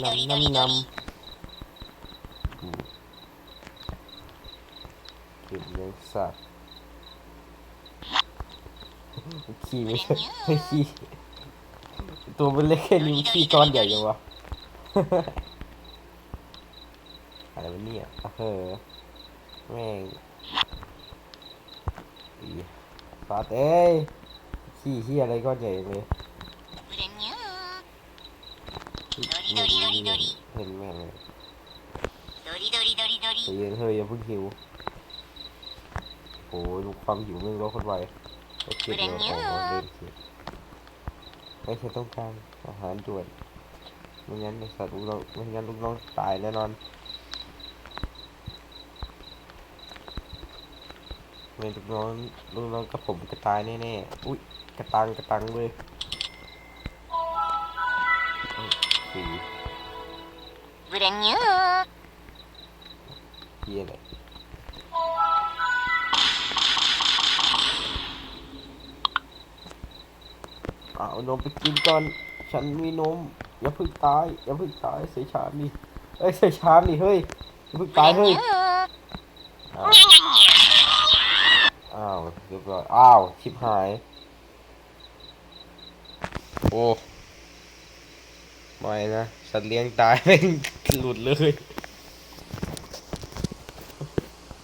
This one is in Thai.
นำนำนำเก็บเลี้ยงสัตว์ขี้ไม่ใช่ขี้ตัวมันเล็กแค่นิ้ขี้ก้อนใหญ่ยังวะอะไรวะเนี่ยเออแม่งอีฟาดเอ้ขี้ที่อะไรก้อนใหญ่เลย เห็นเห็นเห็นเห็นใจเย็นเฮ้ยอยังเพิ่งหิวโอ้ยลูกความหิวมึงรอคนไวโอเคเดี๋ยวของเล่นสิไม่ใช่ต้องการอาหารด่วนไม่งั้นไอสัตว์ลูกน้องไม่งั้นลูกน้องตายแน่นอนเม่ลูกน้องลูกน้องกับผมกระตายแน่ๆอุ้ยกระตังกระตังเลย สีวิเรนยูยี่ยเลยเอานมไปกินก่อน ฉันมีนม อย่าเพิ่งตาย อย่าเพิ่งตายเสียชามีเอ้ยเสียชามีเฮ้ย อย่าเพิ่งตายเฮ้ย อ้าวเรียบร้อย อ้าว ชิบหาย โอ้ ไม่นะ สัตว์เลี้ยงตายแม่งหลุดเลย